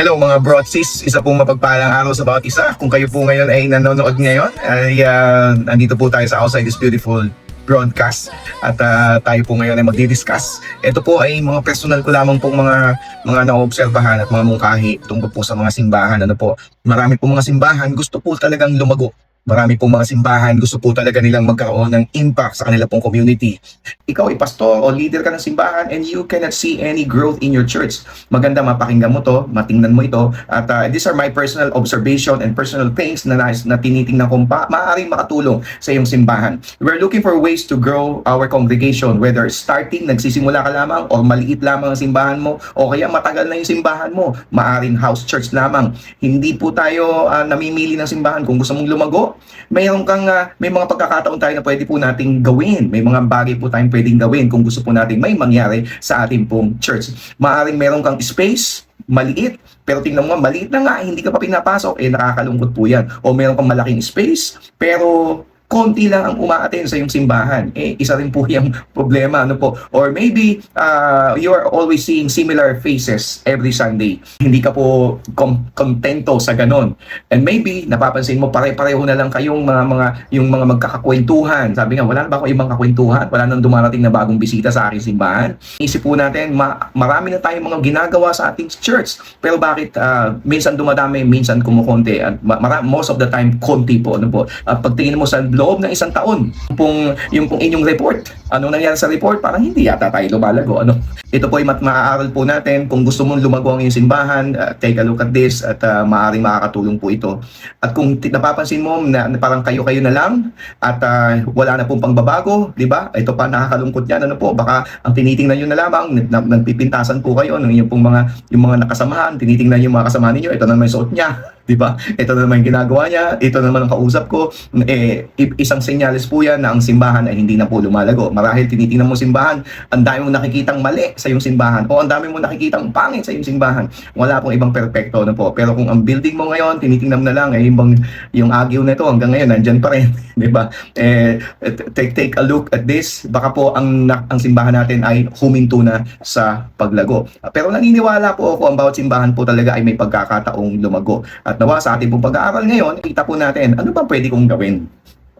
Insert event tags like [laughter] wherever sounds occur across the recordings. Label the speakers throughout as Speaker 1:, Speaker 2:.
Speaker 1: Hello mga broadsis, isa pong mapagpalang araw sa bawat isa. Kung kayo po ngayon ay nanonood ngayon, ay ah, nandito po tayo sa Outside this Beautiful broadcast at ah, tayo po ngayon ay magdi-discuss. Ito po ay mga personal ko lamang pong mga mga naobserbahan at mga mungkahi tungkol po sa mga simbahan. Ano po, marami po mga simbahan gusto po talagang lumago. Marami pong mga simbahan gusto po talaga nilang magkaroon ng impact sa kanila pong community. Ikaw ay pastor o leader ka ng simbahan and you cannot see any growth in your church. Maganda mapakinggan mo to, matingnan mo ito. At uh, these are my personal observation and personal things na, na, na tinitingnan kong pa, maaaring makatulong sa iyong simbahan. We're looking for ways to grow our congregation, whether starting, nagsisimula ka lamang, o maliit lamang ang simbahan mo, o kaya matagal na yung simbahan mo, maaring house church lamang. Hindi po tayo ah, namimili ng simbahan. Kung gusto mong lumago, mayroon kang, ah, may mga pagkakataon tayo na pwede po nating gawin. May mga bagay po tayong pwedeng gawin kung gusto po nating may mangyari sa ating pong church. Maaring meron kang space, maliit, pero tingnan mo, maliit na nga, hindi ka pa pinapasok, eh nakakalungkot po yan. O meron kang malaking space, pero konti lang ang umaaten sa iyong simbahan. Eh, isa rin po yung problema, ano po. Or maybe, uh, you are always seeing similar faces every Sunday. Hindi ka po com- kontento sa ganon. And maybe, napapansin mo, pare-pareho na lang kayong mga, mga, yung mga magkakakwentuhan. Sabi nga, wala na ba akong ibang kakwentuhan? Wala nang dumarating na bagong bisita sa aking simbahan? Isip po natin, ma- marami na tayong mga ginagawa sa ating church. Pero bakit uh, minsan dumadami, minsan kumukonti? At ma- most of the time, konti po. Ano po? At pagtingin mo sa loob ng isang taon, pong, yung pong inyong report, ano nangyari sa report? Parang hindi yata tayo lumalago. Ano? Ito po ay mat maaaral po natin. Kung gusto mong lumago ang iyong simbahan, uh, take a look at this at uh, maaaring makakatulong po ito. At kung napapansin mo na, na parang kayo-kayo na lang at uh, wala na pong pangbabago, di ba? Ito pa nakakalungkot yan. Ano po? Baka ang tinitingnan nyo na lamang, nag- nagpipintasan po kayo ng inyong pong mga, yung mga nakasamahan, tinitingnan yung mga kasamahan ninyo, ito na may suot niya. Di ba? Ito na naman yung ginagawa niya, ito na naman ang kausap ko. Eh, isang senyales po yan na ang simbahan ay hindi na po lumalago. Marahil tinitingnan mo simbahan, ang dami mong nakikitang mali sa iyong simbahan o ang dami mong nakikitang pangit sa iyong simbahan. Wala pong ibang perpekto na po. Pero kung ang building mo ngayon, tinitingnan na lang, eh, yung, bang, yung agyo na ito hanggang ngayon, nandyan pa rin. [laughs] Di ba? Eh, take, take a look at this. Baka po ang, ang simbahan natin ay huminto na sa paglago. Pero naniniwala po ako ang bawat simbahan po talaga ay may pagkakataong lumago. At nawa sa ating pong pag-aaral ngayon, kita po natin ano ba pwede kong gawin.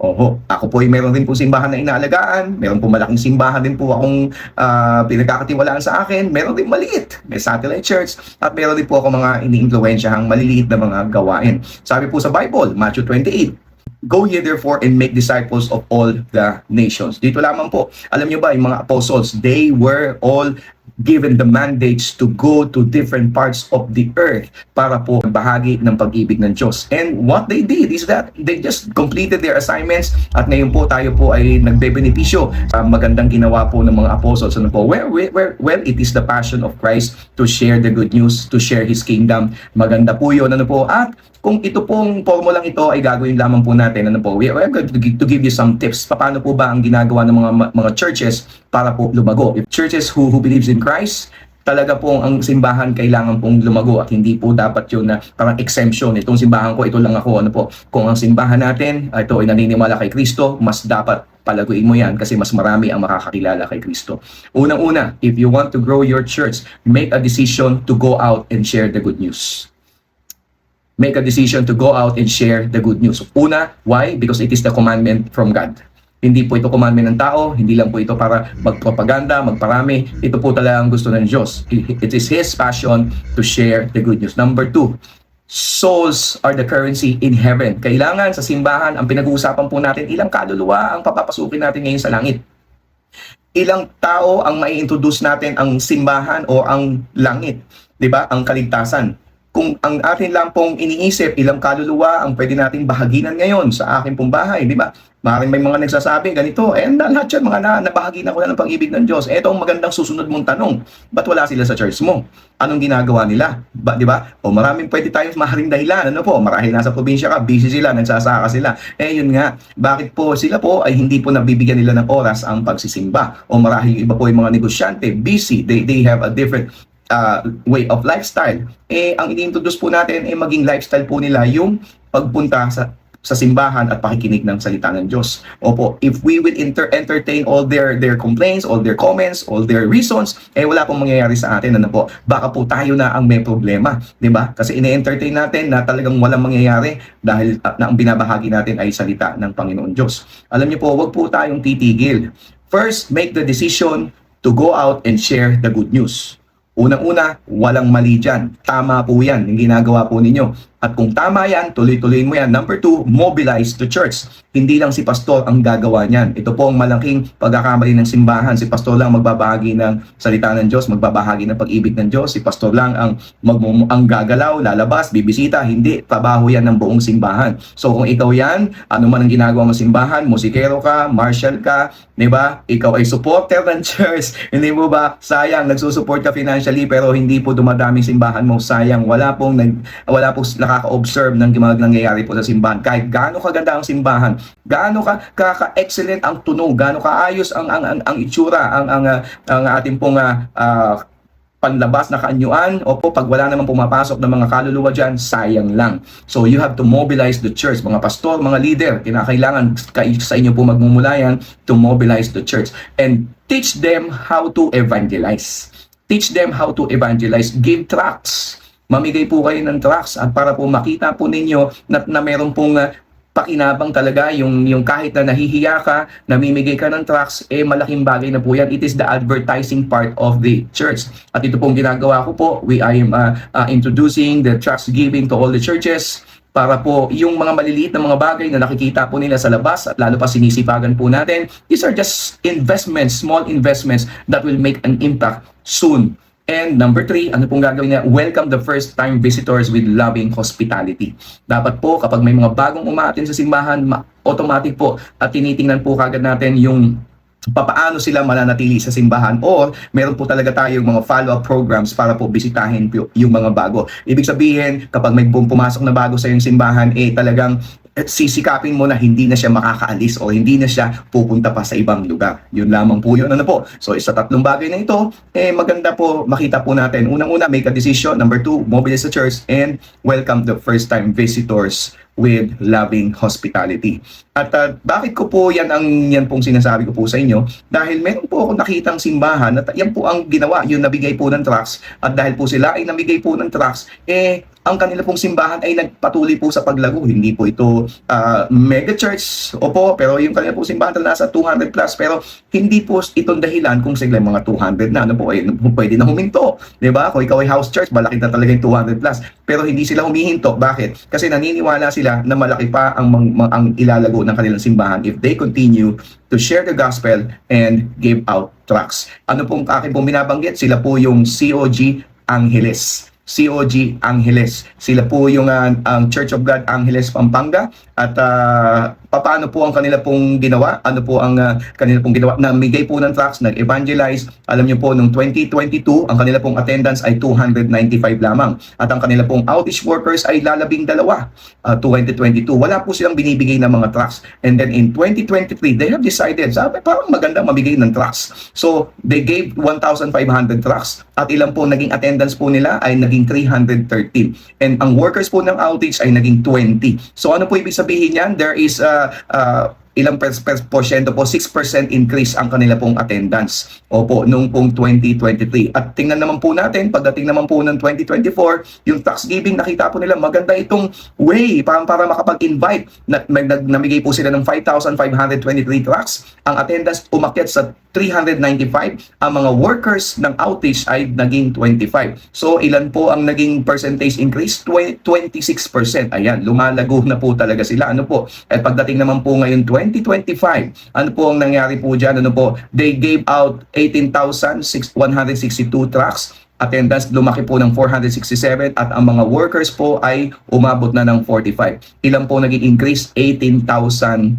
Speaker 1: Oho, ako po ay meron din po simbahan na inaalagaan, meron po malaking simbahan din po akong ah, pinagkakatiwalaan sa akin, meron din maliit, may satellite church, at meron din po ako mga iniimpluwensyahang maliliit na mga gawain. Sabi po sa Bible, Matthew 28, Go ye therefore and make disciples of all the nations. Dito lamang po, alam niyo ba, yung mga apostles, they were all given the mandates to go to different parts of the earth para po bahagi ng pag-ibig ng Diyos. And what they did is that they just completed their assignments at ngayon po tayo po ay nagbebenepisyo sa magandang ginawa po ng mga apostles. Ano po? Where, where, well, it is the passion of Christ to share the good news, to share His kingdom. Maganda po yun. Ano po? At kung ito pong formulang ito ay gagawin lamang po natin, ano po, we are going to give you some tips. Paano po ba ang ginagawa ng mga mga churches para po lumago? If churches who, who believes in Christ, talaga pong ang simbahan kailangan pong lumago at hindi po dapat yun na parang exemption. Itong simbahan ko, ito lang ako. Ano po, kung ang simbahan natin, ito ay naniniwala kay Kristo, mas dapat palaguin mo yan kasi mas marami ang makakakilala kay Kristo. Unang-una, if you want to grow your church, make a decision to go out and share the good news make a decision to go out and share the good news. Una, why? Because it is the commandment from God. Hindi po ito commandment ng tao, hindi lang po ito para magpropaganda, magparami. Ito po talaga ang gusto ng Diyos. It is His passion to share the good news. Number two, souls are the currency in heaven. Kailangan sa simbahan, ang pinag-uusapan po natin, ilang kaluluwa ang papapasukin natin ngayon sa langit ilang tao ang mai-introduce natin ang simbahan o ang langit, 'di ba? Ang kaligtasan. Kung ang atin lang pong iniisip, ilang kaluluwa ang pwede nating bahaginan ngayon sa aking pong bahay, di ba? Maraming may mga nagsasabi, ganito, eh, lahat yan, mga na, nabahagi na ko na ng pag-ibig ng Diyos. Ito ang magandang susunod mong tanong. Ba't wala sila sa church mo? Anong ginagawa nila? Ba, di ba? O maraming pwede tayong maharing dahilan. Ano po? Marahil nasa probinsya ka, busy sila, nagsasaka sila. Eh, yun nga. Bakit po sila po ay hindi po nabibigyan nila ng oras ang pagsisimba? O marahil iba po yung mga negosyante, busy. They, they have a different uh, way of lifestyle. Eh, ang ini-introduce po natin ay maging lifestyle po nila yung pagpunta sa sa simbahan at pakikinig ng salita ng Diyos. Opo, if we will enter entertain all their their complaints, all their comments, all their reasons, eh wala pong mangyayari sa atin ano po. Baka po tayo na ang may problema, 'di ba? Kasi ine-entertain natin na talagang walang mangyayari dahil uh, na ang binabahagi natin ay salita ng Panginoon Diyos. Alam niyo po, wag po tayong titigil. First, make the decision to go out and share the good news. Unang-una, walang mali dyan. Tama po yan, yung ginagawa po ninyo. At kung tama yan, tuloy-tuloy mo yan. Number two, mobilize the church. Hindi lang si pastor ang gagawa niyan. Ito po ang malaking pagkakamali ng simbahan. Si pastor lang magbabahagi ng salita ng Diyos, magbabahagi ng pag-ibig ng Diyos. Si pastor lang ang, magmum- ang gagalaw, lalabas, bibisita. Hindi, trabaho yan ng buong simbahan. So kung ikaw yan, ano man ang ginagawa mo simbahan, musikero ka, martial ka, di ba? Ikaw ay supporter ng [laughs] church. Hindi mo ba? Sayang, nagsusupport ka financially pero hindi po dumadaming simbahan mo. Sayang, wala pong nag, wala po nakaka-observe ng mga nangyayari po sa simbahan. Kahit gaano kaganda ang simbahan, gaano ka ka-excellent ang tunog, gaano kaayos ang ang ang, ang itsura, ang ang ah, ang ating pong ah, ah, panlabas na kaanyuan, opo, pag wala naman pumapasok ng mga kaluluwa dyan, sayang lang. So you have to mobilize the church, mga pastor, mga leader, kinakailangan sa inyo po magmumulayan to mobilize the church and teach them how to evangelize. Teach them how to evangelize. Give tracts. Mamigay po kayo ng tracts at para po makita po ninyo na, na meron pong ah, pakinabang talaga yung yung kahit na nahihiya ka, namimigay ka ng tracts, eh malaking bagay na po yan. It is the advertising part of the church. At ito pong ginagawa ko po, we I am uh, uh, introducing the tracts giving to all the churches para po yung mga maliliit na mga bagay na nakikita po nila sa labas at lalo pa sinisipagan po natin, these are just investments, small investments that will make an impact soon. And number three, ano pong gagawin niya? Welcome the first-time visitors with loving hospitality. Dapat po, kapag may mga bagong umaatin sa simbahan, ma- automatic po at tinitingnan po kagad natin yung papaano sila mananatili sa simbahan or meron po talaga tayong mga follow-up programs para po bisitahin yung mga bago. Ibig sabihin, kapag may pumasok na bago sa yung simbahan, eh talagang sisikapin mo na hindi na siya makakaalis o hindi na siya pupunta pa sa ibang lugar. Yun lamang po yun. Ano po? So, sa tatlong bagay na ito, eh maganda po makita po natin. Unang-una, make a decision. Number two, mobilize the church and welcome the first-time visitors with loving hospitality. At uh, bakit ko po yan ang yan pong sinasabi ko po sa inyo? Dahil meron po ako nakitang simbahan at yan po ang ginawa, yung nabigay po ng tracts at dahil po sila ay nabigay po ng tracts, eh ang kanila pong simbahan ay nagpatuloy po sa paglago. Hindi po ito ah, mega church, opo, pero yung kanila pong simbahan talaga nasa 200 plus, pero hindi po itong dahilan kung sila mga 200 na, ano po, eh, pwede na huminto. ba? Kung ikaw ay house church, malaki na talaga yung 200 plus. Pero hindi sila humihinto. Bakit? Kasi naniniwala sila na malaki pa ang, mang- mang- ang ilalago ng kanilang simbahan if they continue to share the gospel and give out tracts. Ano pong akin pong binabanggit? Sila po yung COG Angeles. COG Angeles. Sila po yung ah, ang Church of God Angeles Pampanga at ah, paano po ang kanila pong ginawa? Ano po ang ah, kanila pong ginawa? Namigay po ng tracts, nag-evangelize. Alam niyo po, noong 2022, ang kanila pong attendance ay 295 lamang. At ang kanila pong outreach workers ay lalabing dalawa. ah, 2022. Wala po silang binibigay ng mga tracts. And then in 2023, they have decided, sabi, parang maganda mamigay ng tracts. So, they gave 1,500 tracts. At ilang po naging attendance po nila ay naging 313. And ang workers po ng outreach ay naging 20. So, ano po ibig sabihin yan? There is uh, uh, ilang pers- pers- porsyento po, 6% increase ang kanila pong attendance. Opo, nung pong 2023. At tingnan naman po natin, pagdating naman po ng 2024, yung tax giving, nakita po nila, maganda itong way para, para makapag-invite. Na, nag- namigay po sila ng 5,523 tracks. Ang attendance umakyat sa 395. Ang mga workers ng outreach ay naging 25. So, ilan po ang naging percentage increase? Twe- 26%. Ayan, lumalago na po talaga sila. Ano po? At pagdating naman po ngayon 2025, ano po ang nangyari po dyan? Ano po? They gave out 18,162 tracks attendance lumaki po ng 467 at ang mga workers po ay umabot na ng 45. Ilan po naging increase? 18,000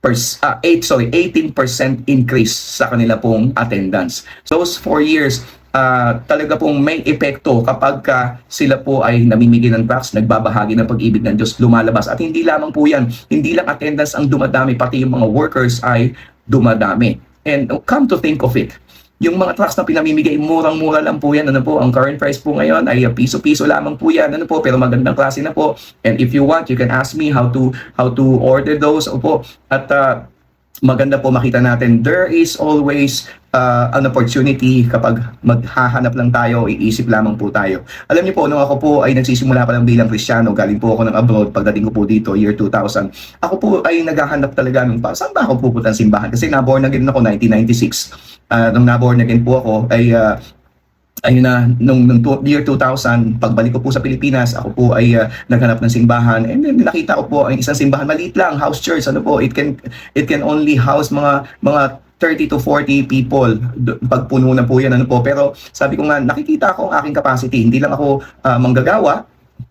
Speaker 1: pers- ah, 8 sorry 18% increase sa kanila pong attendance. Those 4 years ah, talaga pong may epekto kapag ka sila po ay namimigay ng tracts, nagbabahagi ng pag-ibig ng Diyos, lumalabas. At hindi lamang po yan, hindi lang attendance ang dumadami, pati yung mga workers ay dumadami. And come to think of it, yung mga trucks na pinamimigay, murang-mura lang po yan. Ano po, ang current price po ngayon ay piso-piso lamang po yan. Ano po, pero magandang klase na po. And if you want, you can ask me how to how to order those. Opo. At uh, maganda po makita natin there is always uh, an opportunity kapag maghahanap lang tayo, iisip lamang po tayo. Alam niyo po, nung ako po ay nagsisimula pa lang bilang Kristiyano, galing po ako ng abroad pagdating ko po dito, year 2000, ako po ay naghahanap talaga ng pa, saan ba ako pupunta simbahan? Kasi naborn again ako 1996. Uh, nung naborn again po ako, ay uh, ayun na, nung, nung year 2000, pagbalik ko po sa Pilipinas, ako po ay uh, naghanap ng simbahan. And then nakita ko po ang isang simbahan, maliit lang, house church, ano po, it can, it can only house mga, mga 30 to 40 people. Pagpuno na po yan ano po. Pero sabi ko nga nakikita ko ang aking capacity. Hindi lang ako ah, manggagawa.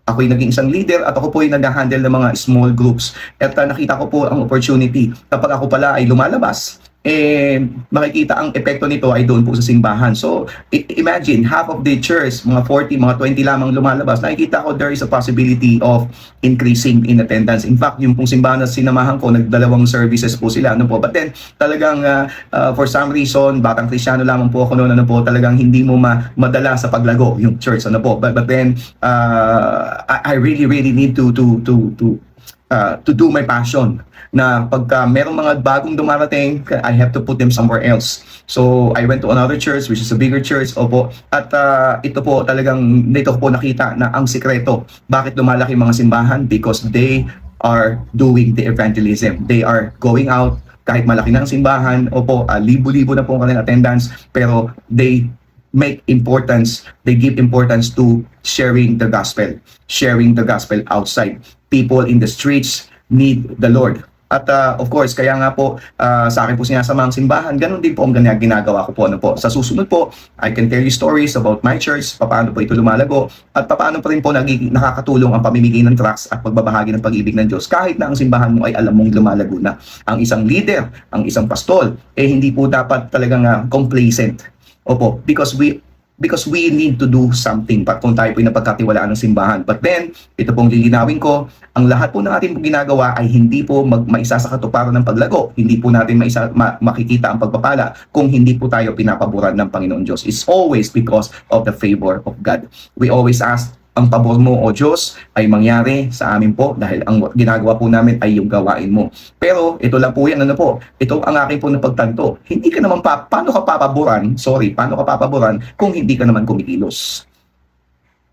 Speaker 1: Ako ay naging isang leader at ako po ay nag-handle ng mga small groups. At ah, nakita ko po ang opportunity. Kapag ako pala ay lumalabas eh makikita ang epekto nito ay doon po sa simbahan. So, imagine half of the church, mga 40, mga 20 lamang lumalabas. Nakikita ko there is a possibility of increasing in attendance. In fact, yung pong simbahan na sinamahan ko, nagdalawang services po sila. Ano po? But then, talagang uh, uh, for some reason, batang kristyano lamang po ako noon, ano po, talagang hindi mo ma madala sa paglago yung church. Ano po? But, but then, uh, I, I really, really need to, to, to, to, uh, to do my passion na pagka merong mga bagong dumarating, I have to put them somewhere else. So, I went to another church, which is a bigger church, opo. At uh, ito po talagang, dito po nakita na ang sikreto. Bakit lumalaki mga simbahan? Because they are doing the evangelism. They are going out, kahit malaki na ang simbahan, opo, uh, libo-libo na po ang kanilang attendance, pero they make importance, they give importance to sharing the gospel, sharing the gospel outside. People in the streets need the Lord. At uh, of course, kaya nga po uh, sa akin po sinasama ang simbahan, ganun din po ang ganyan ginagawa ko po. Ano po. Sa susunod po, I can tell you stories about my church, paano po ito lumalago, at paano pa rin po nagig- nakakatulong ang pamimigay ng tracts at pagbabahagi ng pag-ibig ng Diyos. Kahit na ang simbahan mo ay alam mong lumalago na. Ang isang leader, ang isang pastol, eh hindi po dapat talagang uh, complacent. Opo, because we because we need to do something pa kung tayo po napagkatiwalaan ng simbahan. But then, ito pong lilinawin ko, ang lahat po ng ating ginagawa ay hindi po mag, maisa sa katuparan ng paglago. Hindi po natin maisa, ma, makikita ang pagpapala kung hindi po tayo pinapaboran ng Panginoon Diyos. It's always because of the favor of God. We always ask, ang pabor mo o Diyos ay mangyari sa amin po dahil ang ginagawa po namin ay yung gawain mo. Pero ito lang po yan, ano po, ito ang aking po napagtanto. Hindi ka naman pa, paano ka papaboran, sorry, paano ka papaboran kung hindi ka naman kumikilos?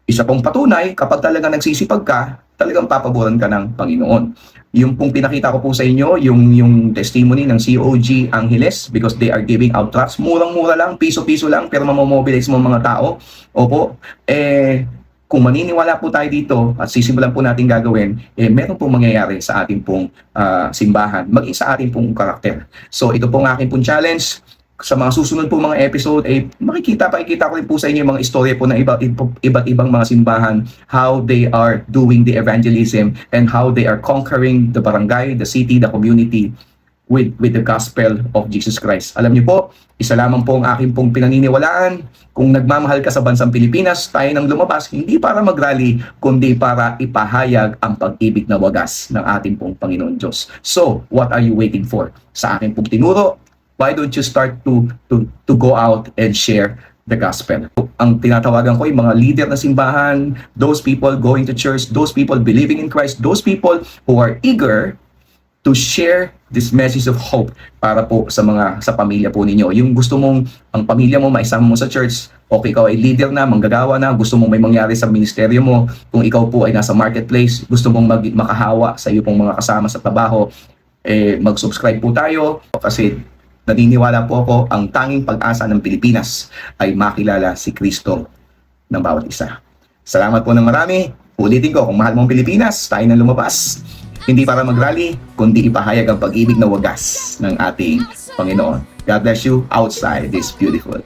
Speaker 1: Isa pong patunay, kapag talaga nagsisipag ka, talagang papaboran ka ng Panginoon. Yung pong pinakita ko po sa inyo, yung, yung testimony ng COG Angeles because they are giving out tracts. Murang-mura lang, piso-piso lang, pero mamomobilize mo mga tao. Opo, eh, kung maniniwala po tayo dito at sisimulan po natin gagawin, eh, meron pong mangyayari sa ating pong ah, simbahan, maging sa ating pong karakter. So ito pong aking pong challenge. Sa mga susunod po mga episode, eh, makikita, pakikita ko rin po sa inyo yung mga istorya po ng iba, iba't ibang mga simbahan, how they are doing the evangelism and how they are conquering the barangay, the city, the community with with the gospel of Jesus Christ. Alam niyo po, isa lamang po ang aking pong pinaniniwalaan. Kung nagmamahal ka sa bansang Pilipinas, tayo nang lumabas, hindi para magrally, kundi para ipahayag ang pag-ibig na wagas ng ating pong Panginoon Diyos. So, what are you waiting for? Sa aking pong tinuro, why don't you start to to to go out and share the gospel. Ang tinatawagan ko ay mga leader ng simbahan, those people going to church, those people believing in Christ, those people who are eager to share this message of hope para po sa mga sa pamilya po ninyo. Yung gusto mong ang pamilya mo maisama mo sa church, okay ikaw ay leader na, manggagawa na, gusto mong may mangyari sa ministeryo mo, kung ikaw po ay nasa marketplace, gusto mong mag, makahawa sa iyo pong mga kasama sa trabaho, eh mag-subscribe po tayo kasi naniniwala po ako ang tanging pag-asa ng Pilipinas ay makilala si Kristo ng bawat isa. Salamat po ng marami. Ulitin ko, kung mahal mo ang Pilipinas, tayo na lumabas. Hindi para mag-rally, kundi ipahayag ang pag-ibig na wagas ng ating Panginoon. God bless you outside this beautiful